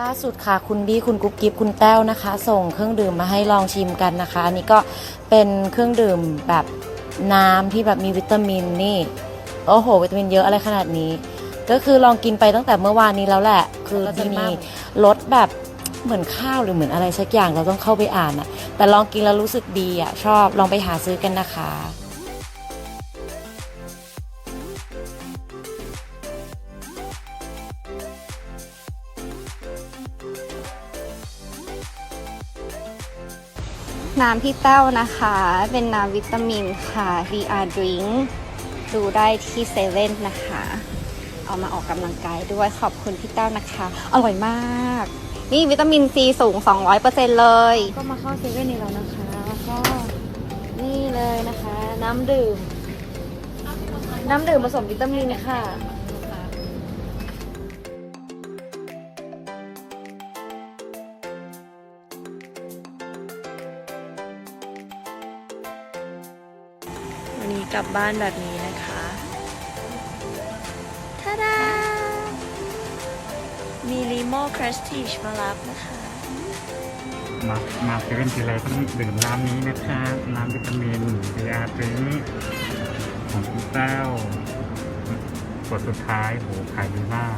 ล่าสุดค่ะคุณบี้คุณกุ๊บกิ๊บคุณแต้วนะคะ ส่งเครื่องดื่มมาให้ลองชิมกันนะคะ อันนี้ก็เป็นเครื่องดื่มแบบน้ำที่แบบมีวิตามินนี่ โอ้โห วิตามินเยอะอะไรขนาดนี้ ก็คือลองกินไปตั้งแต่เมื่อวานนี้แล้วแหละ คือจะมีรสแบบเหมือนข้าวหรือเหมือนอะไรสักอย่างเราต้องเข้าไปอ่านอะแต่ลองกินแล้วรู้สึกดีอะชอบลองไปหาซื้อกันนะคะ น้ำพี่แต้วนะคะ เป็นน้ำวิตามินค่ะ VR Drink ดูได้ที่เซเว่นนะคะ เอามาออกกำลังกายด้วยขอบคุณพี่แต้วนะคะ อร่อยมาก นี่วิตามินซีสูง 200%เลย ก็มาเข้าเซเว่นนี่แล้วนะคะก็นี่เลยนะคะ น้ำดื่ม น้ำดื่มผสมวิตามินค่ะ กลับบ้านแบบนี้นะคะทาดามีลิโม่ครสติชมารับนะคะ มา มาเซเว่นทีไรต้องดื่มน้ำนี้นะคะ น้ำวิตามินดีอาร์ดริงของคุณแต้วขวดสุดท้ายโหขายดีมาก